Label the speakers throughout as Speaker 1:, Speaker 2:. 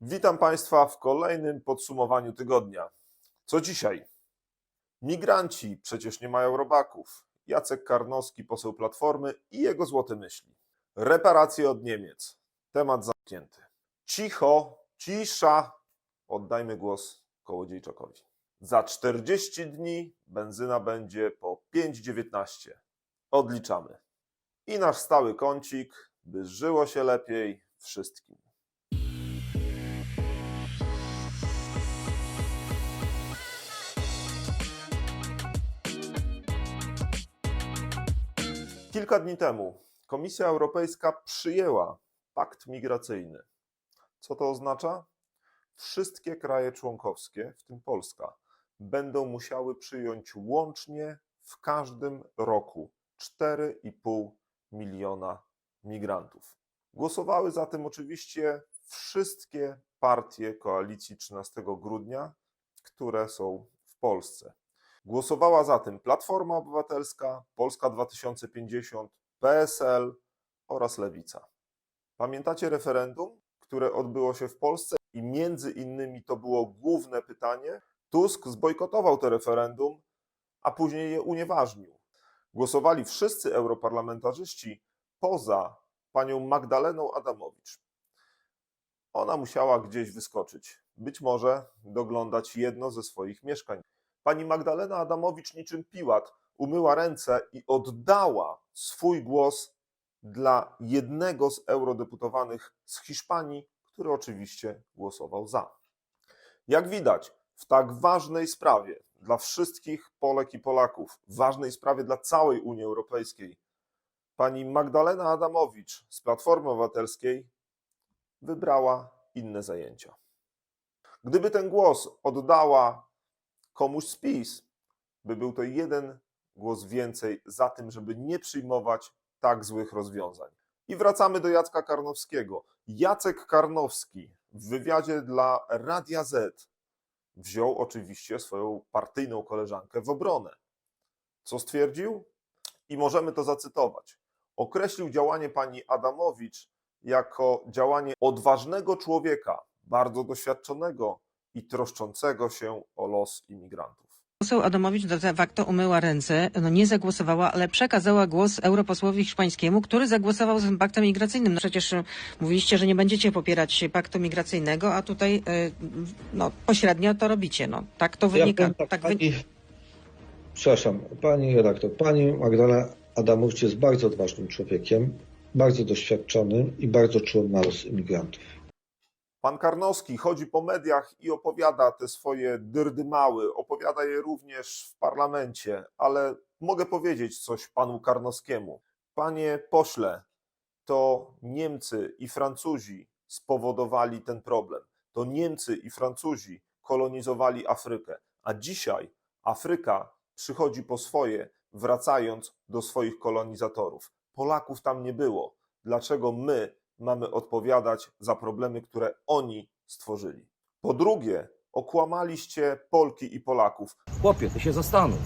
Speaker 1: Witam Państwa w kolejnym podsumowaniu tygodnia. Co dzisiaj? Migranci przecież nie mają robaków. Jacek Karnowski, poseł Platformy i jego złote myśli. Reparacje od Niemiec. Temat zamknięty. Cicho, cisza. Oddajmy głos Kołodziejczakowi. Za 40 dni benzyna będzie po 5,19. Odliczamy. I nasz stały kącik, by żyło się lepiej wszystkim. Kilka dni temu Komisja Europejska przyjęła pakt migracyjny. Co to oznacza? Wszystkie kraje członkowskie, w tym Polska, będą musiały przyjąć łącznie w każdym roku 4,5 miliona migrantów. Głosowały za tym oczywiście wszystkie partie koalicji 13 grudnia, które są w Polsce. Głosowała za tym Platforma Obywatelska, Polska 2050, PSL oraz Lewica. Pamiętacie referendum, które odbyło się w Polsce i między innymi to było główne pytanie? Tusk zbojkotował to referendum, a później je unieważnił. Głosowali wszyscy europarlamentarzyści poza panią Magdaleną Adamowicz. Ona musiała gdzieś wyskoczyć, być może doglądać jedno ze swoich mieszkań. Pani Magdalena Adamowicz niczym Piłat umyła ręce i oddała swój głos dla jednego z eurodeputowanych z Hiszpanii, który oczywiście głosował za. Jak widać, w tak ważnej sprawie dla wszystkich Polek i Polaków, ważnej sprawie dla całej Unii Europejskiej, pani Magdalena Adamowicz z Platformy Obywatelskiej wybrała inne zajęcia. Gdyby ten głos oddała komuś z PiS, by był to jeden głos więcej za tym, żeby nie przyjmować tak złych rozwiązań. I wracamy do Jacka Karnowskiego. Jacek Karnowski w wywiadzie dla Radia Z wziął oczywiście swoją partyjną koleżankę w obronę. Co stwierdził? I możemy to zacytować. Określił działanie pani Adamowicz jako działanie odważnego człowieka, bardzo doświadczonego i troszczącego się o los imigrantów.
Speaker 2: Poseł Adamowicz de facto umyła ręce, no nie zagłosowała, ale przekazała głos europosłowi hiszpańskiemu, który zagłosował za tym paktem migracyjnym. No przecież y, mówiliście, że nie będziecie popierać paktu migracyjnego, a tutaj y, no, pośrednio to robicie. No, tak to wynika.
Speaker 3: Ja
Speaker 2: tak
Speaker 3: tak,
Speaker 2: wy...
Speaker 3: pani, przepraszam, pani redaktor, pani Magdalena Adamowicz jest bardzo odważnym człowiekiem, bardzo doświadczonym i bardzo czułym na los imigrantów.
Speaker 1: Pan Karnowski chodzi po mediach i opowiada te swoje dyrdymały, opowiada je również w parlamencie, ale mogę powiedzieć coś panu Karnowskiemu. Panie pośle, to Niemcy i Francuzi spowodowali ten problem. To Niemcy i Francuzi kolonizowali Afrykę, a dzisiaj Afryka przychodzi po swoje, wracając do swoich kolonizatorów. Polaków tam nie było. Dlaczego my mamy odpowiadać za problemy, które oni stworzyli? Po drugie, okłamaliście Polki i Polaków.
Speaker 4: Chłopie, ty się zastanów.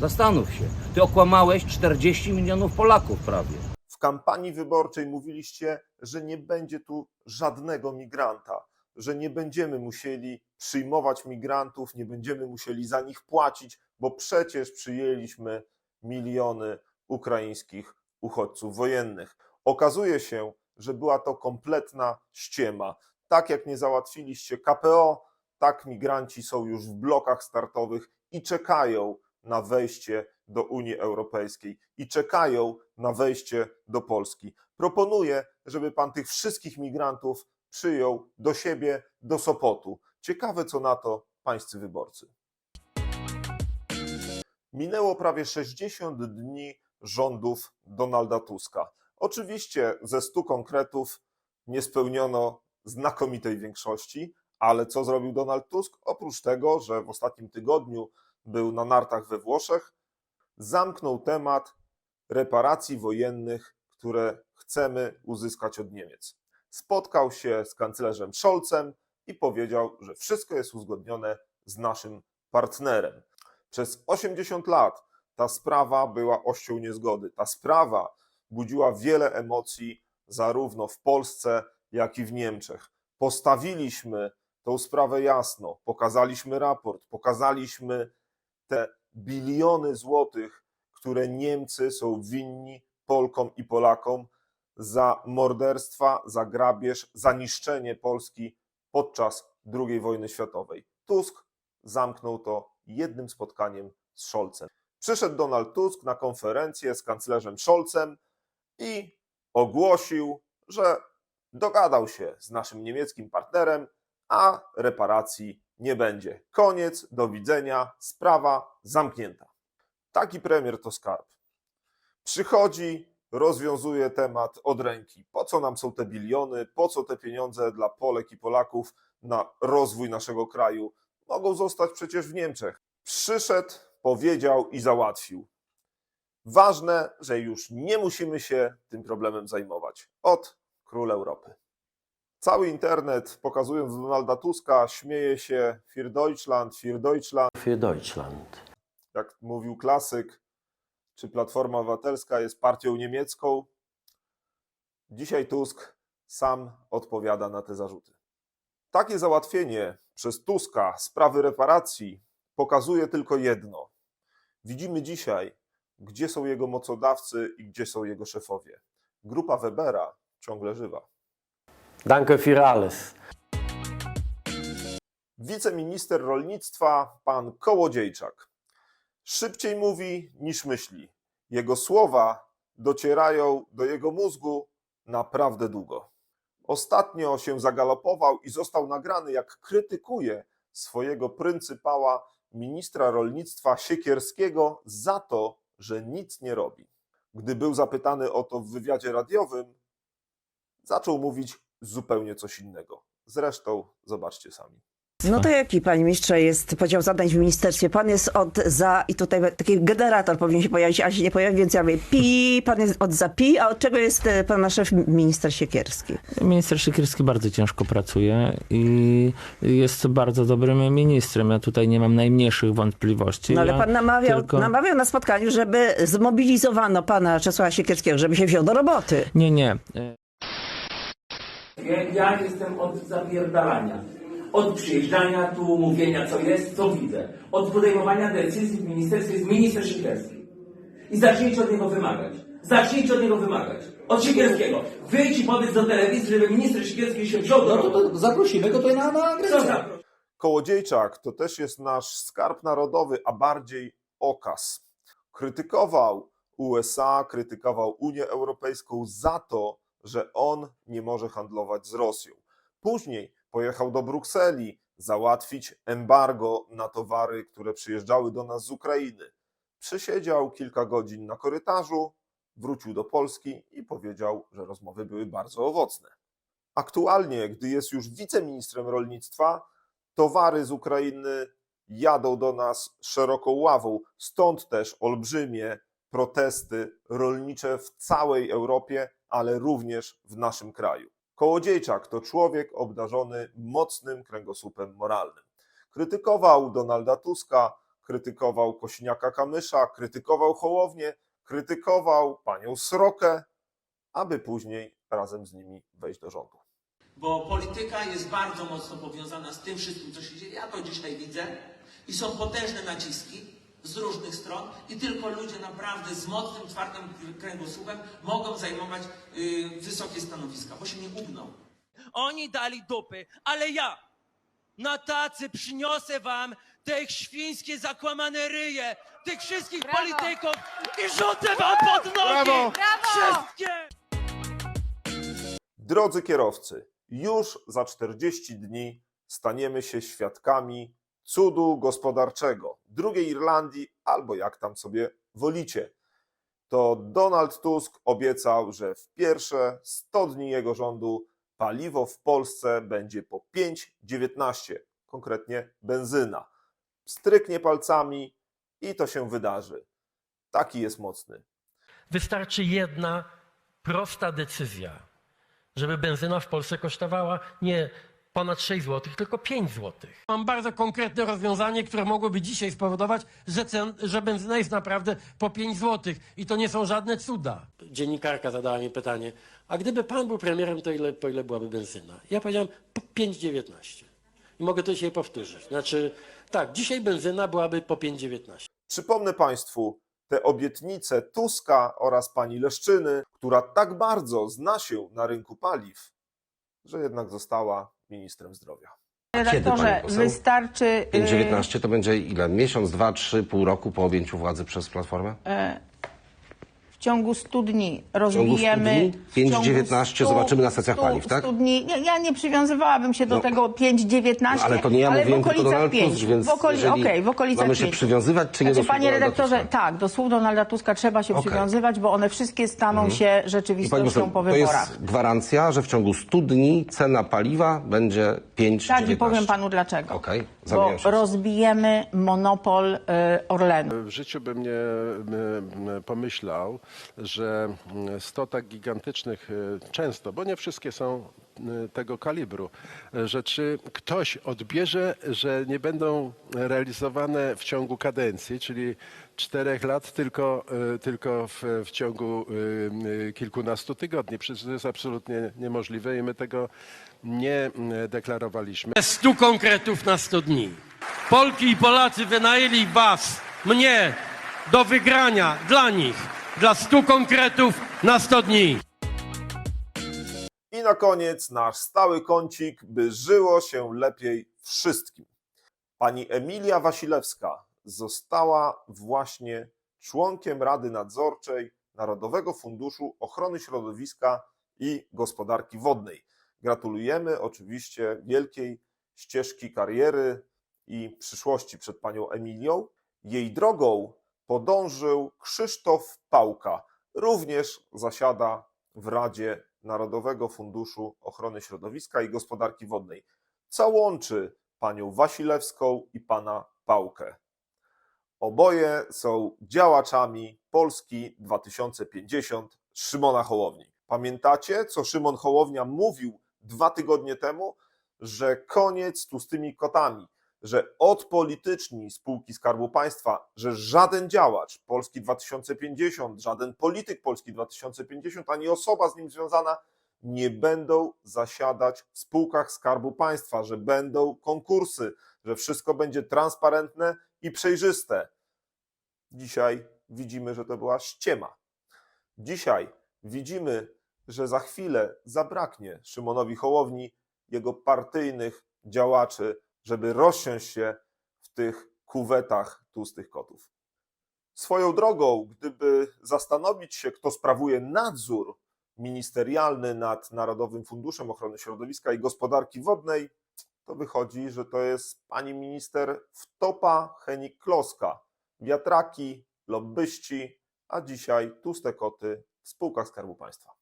Speaker 4: Zastanów się. Ty okłamałeś 40 milionów Polaków prawie.
Speaker 1: W kampanii wyborczej mówiliście, że nie będzie tu żadnego migranta, że nie będziemy musieli przyjmować migrantów, nie będziemy musieli za nich płacić, bo przecież przyjęliśmy miliony ukraińskich uchodźców wojennych. Okazuje się, że była to kompletna ściema. Tak jak nie załatwiliście KPO, tak migranci są już w blokach startowych i czekają na wejście do Unii Europejskiej i czekają na wejście do Polski. Proponuję, żeby pan tych wszystkich migrantów przyjął do siebie, do Sopotu. Ciekawe, co na to pańscy wyborcy. Minęło prawie 60 dni rządów Donalda Tuska. Oczywiście ze 100 konkretów nie spełniono znakomitej większości, ale co zrobił Donald Tusk? Oprócz tego, że w ostatnim tygodniu był na nartach we Włoszech, zamknął temat reparacji wojennych, które chcemy uzyskać od Niemiec. Spotkał się z kanclerzem Scholzem i powiedział, że wszystko jest uzgodnione z naszym partnerem. Przez 80 lat ta sprawa była ością niezgody. Ta sprawa budziła wiele emocji zarówno w Polsce, jak i w Niemczech. postawiliśmy tą sprawę jasno, pokazaliśmy raport, pokazaliśmy te biliony złotych, które Niemcy są winni Polkom i Polakom za morderstwa, za grabież, za niszczenie Polski podczas II wojny światowej. Tusk zamknął to jednym spotkaniem z Scholzem. Przyszedł Donald Tusk na konferencję z kanclerzem Scholzem i ogłosił, że dogadał się z naszym niemieckim partnerem, a reparacji nie będzie. Koniec, do widzenia, sprawa zamknięta. Taki premier to skarb. Przychodzi, rozwiązuje temat od ręki. Po co nam są te biliony, po co te pieniądze dla Polek i Polaków na rozwój naszego kraju? Mogą zostać przecież w Niemczech. Przyszedł, powiedział i załatwił. Ważne, że już nie musimy się tym problemem zajmować. Od król Europy. Cały internet, pokazując Donalda Tuska, śmieje się Für Deutschland, Für Deutschland.
Speaker 5: Für Deutschland.
Speaker 1: Jak mówił klasyk, czy Platforma Obywatelska jest partią niemiecką? Dzisiaj Tusk sam odpowiada na te zarzuty. Takie załatwienie przez Tuska sprawy reparacji pokazuje tylko jedno. Widzimy dzisiaj, gdzie są jego mocodawcy i gdzie są jego szefowie. Grupa Webera ciągle żywa.
Speaker 5: Danke für alles.
Speaker 1: Wiceminister rolnictwa pan Kołodziejczak. Szybciej mówi niż myśli. Jego słowa docierają do jego mózgu naprawdę długo. Ostatnio się zagalopował i został nagrany, jak krytykuje swojego pryncypała, ministra rolnictwa Siekierskiego, za to, że nic nie robi. Gdy był zapytany o to w wywiadzie radiowym, zaczął mówić zupełnie coś innego. Zresztą zobaczcie sami.
Speaker 6: No to jaki, panie ministrze, jest podział zadań w ministerstwie? Pan jest od za, i tutaj taki generator powinien się pojawić, a się nie pojawi, więc ja mówię pi, pan jest od za pi, a od czego jest e, pan nasz szef minister Siekierski?
Speaker 7: Minister Szykierski bardzo ciężko pracuje i jest bardzo dobrym ministrem. Ja tutaj nie mam najmniejszych wątpliwości.
Speaker 6: No ale
Speaker 7: Ja
Speaker 6: pan namawiał,
Speaker 7: tylko-
Speaker 6: namawiał na spotkaniu, żeby zmobilizowano pana Czesława Siekierskiego, żeby się wziął do roboty.
Speaker 7: Nie, nie.
Speaker 4: Ja, ja jestem od zapierdalania. Od przyjeżdżania tu, mówienia co jest, co widzę. Od podejmowania decyzji w ministerstwie jest minister Siekierski. I zacznijcie od niego wymagać. Zacznijcie od niego wymagać. Od Siekierskiego. Wyjdź i powiedz do telewizji, żeby minister Siekierski się wziął do
Speaker 8: No to, to zaprosimy go tutaj na, na
Speaker 4: Co
Speaker 8: agresję.
Speaker 4: za...
Speaker 1: Kołodziejczak to też jest nasz skarb narodowy, a bardziej okaz. Krytykował USA, krytykował Unię Europejską za to, że on nie może handlować z Rosją. Później pojechał do Brukseli załatwić embargo na towary, które przyjeżdżały do nas z Ukrainy. Przysiedział kilka godzin na korytarzu, wrócił do Polski i powiedział, że rozmowy były bardzo owocne. Aktualnie, gdy jest już wiceministrem rolnictwa, towary z Ukrainy jadą do nas szeroką ławą. Stąd też olbrzymie protesty rolnicze w całej Europie, ale również w naszym kraju. Kołodziejczak to człowiek obdarzony mocnym kręgosłupem moralnym. Krytykował Donalda Tuska, krytykował Kośniaka Kamysza, krytykował Hołownię, krytykował panią Srokę, aby później razem z nimi wejść do rządu.
Speaker 9: bo polityka jest bardzo mocno powiązana z tym wszystkim, co się dzieje. Ja to dzisiaj widzę i są potężne naciski z różnych stron i tylko ludzie naprawdę z mocnym, twardym kręgosłupem mogą zajmować y, wysokie stanowiska, bo się nie ugną.
Speaker 10: Oni dali dupy, ale ja na tacy przyniosę wam te świńskie zakłamane ryje, tych wszystkich polityków i rzucę wam pod nogi! Wszystkie!
Speaker 1: Drodzy kierowcy, już za 40 dni staniemy się świadkami cudu gospodarczego drugiej Irlandii, albo jak tam sobie wolicie. To Donald Tusk obiecał, że w pierwsze 100 dni jego rządu paliwo w Polsce będzie po 5,19, konkretnie benzyna. Stryknie palcami i to się wydarzy. Taki jest mocny.
Speaker 11: Wystarczy jedna prosta decyzja, żeby benzyna w Polsce kosztowała nie ponad 6 zł, tylko 5 zł. Mam bardzo konkretne rozwiązanie, które mogłoby dzisiaj spowodować, że, cen, że benzyna jest naprawdę po 5 zł. I to nie są żadne cuda. Dziennikarka zadała mi pytanie, a gdyby pan był premierem, to ile, po ile byłaby benzyna? Ja powiedziałem, po 5,19. I mogę to dzisiaj powtórzyć. Znaczy, tak, dzisiaj benzyna byłaby po 5,19.
Speaker 1: Przypomnę Państwu te obietnice Tuska oraz pani Leszczyny, która tak bardzo zna się na rynku paliw, że jednak została ministrem zdrowia.
Speaker 8: Redaktorze, wystarczy. y,
Speaker 12: 5,19 to będzie ile? Miesiąc, dwa, trzy, pół roku po objęciu władzy przez Platformę?
Speaker 8: y, w ciągu 100 dni
Speaker 12: W ciągu 100
Speaker 8: rozbijemy.
Speaker 12: dni?
Speaker 8: w ciągu
Speaker 12: 5,19
Speaker 8: 100
Speaker 12: zobaczymy na stacjach
Speaker 8: 100
Speaker 12: paliw, tak?
Speaker 8: 100 dni. Nie, ja nie przywiązywałabym się do
Speaker 12: No.
Speaker 8: tego 5,19.
Speaker 12: No, ale to nie ja
Speaker 8: ale
Speaker 12: mówiłem,
Speaker 8: w okolicach
Speaker 12: Donald
Speaker 8: 5.
Speaker 12: Tusk, więc
Speaker 8: w okoli... Okej, w okolicach
Speaker 12: mamy się
Speaker 8: 5.
Speaker 12: przywiązywać, czy nie
Speaker 8: Znaczy,
Speaker 12: do
Speaker 8: panie redaktorze, tak, do słów Donalda Tuska trzeba się.
Speaker 12: Mhm.
Speaker 8: przywiązywać, bo one wszystkie staną się
Speaker 12: I pani
Speaker 8: rzeczywistością
Speaker 12: poseł,
Speaker 8: po
Speaker 12: to
Speaker 8: wyborach.
Speaker 12: jest gwarancja, że w ciągu 100 dni cena paliwa będzie 5,19.
Speaker 8: Tak, i powiem panu dlaczego.
Speaker 12: Okej,
Speaker 8: Bo rozbijemy monopol y, Orlenu.
Speaker 13: W życiu bym nie pomyślał, że m, 100 tak gigantycznych e, często, bo nie wszystkie są e, tego kalibru, że czy ktoś odbierze, że nie będą realizowane w ciągu kadencji, czyli czterech lat, tylko, tylko w, w ciągu kilkunastu tygodni. Przecież to jest absolutnie niemożliwe i my tego nie m, deklarowaliśmy.
Speaker 11: 100 konkretów na 100 dni. Polki i Polacy wynajęli was, mnie, do wygrania dla nich, dla 100 konkretów na 100 dni.
Speaker 1: I na koniec nasz stały kącik, by żyło się lepiej wszystkim. Pani Emilia Wasilewska została właśnie członkiem Rady Nadzorczej Narodowego Funduszu Ochrony Środowiska i Gospodarki Wodnej. Gratulujemy oczywiście wielkiej ścieżki kariery i przyszłości przed panią Emilią. Jej drogą podążył Krzysztof Pałka, również zasiada w Radzie Narodowego Funduszu Ochrony Środowiska i Gospodarki Wodnej. Co łączy panią Wasilewską i pana Pałkę? Oboje są działaczami Polski 2050 Szymona Hołowni. Pamiętacie, co Szymon Hołownia mówił dwa tygodnie temu? Że koniec tu z tymi kotami, że odpolityczni spółki Skarbu Państwa, że żaden działacz Polski 2050, żaden polityk Polski 2050, ani osoba z nim związana nie będą zasiadać w spółkach Skarbu Państwa, że będą konkursy, że wszystko będzie transparentne i przejrzyste. Dzisiaj widzimy, że to była ściema. Dzisiaj widzimy, że za chwilę zabraknie Szymonowi Hołowni jego partyjnych działaczy, żeby rozsiąść się w tych kuwetach tłustych kotów. Swoją drogą, gdyby zastanowić się, kto sprawuje nadzór ministerialny nad Narodowym Funduszem Ochrony Środowiska i Gospodarki Wodnej, to wychodzi, że to jest pani minister Wtopa Henik-Kloska. Wiatraki, lobbyści, a dzisiaj tłuste koty w spółkach Skarbu Państwa.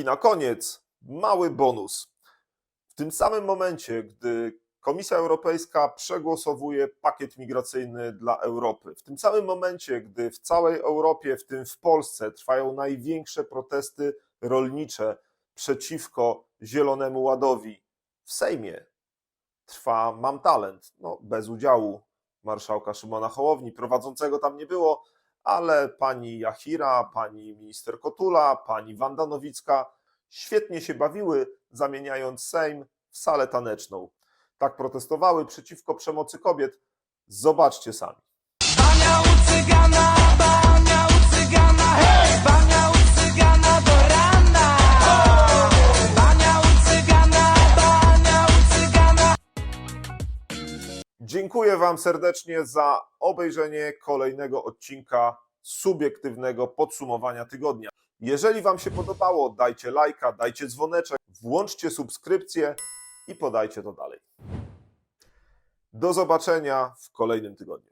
Speaker 1: I na koniec mały bonus. W tym samym momencie, gdy Komisja Europejska przegłosowuje pakiet migracyjny dla Europy, w tym samym momencie, gdy w całej Europie, w tym w Polsce, trwają największe protesty rolnicze przeciwko Zielonemu Ładowi, w Sejmie trwa Mam Talent, no, bez udziału marszałka Szymona Hołowni, prowadzącego tam nie było, ale pani Jachira, pani minister Kotula, pani Wanda Nowicka świetnie się bawiły, zamieniając Sejm w salę taneczną. Tak protestowały przeciwko przemocy kobiet. Zobaczcie sami.
Speaker 10: U cygana,
Speaker 1: Wam serdecznie za obejrzenie kolejnego odcinka subiektywnego podsumowania tygodnia. Jeżeli Wam się podobało, dajcie lajka, dajcie dzwoneczek, włączcie subskrypcję i podajcie to dalej. Do zobaczenia w kolejnym tygodniu.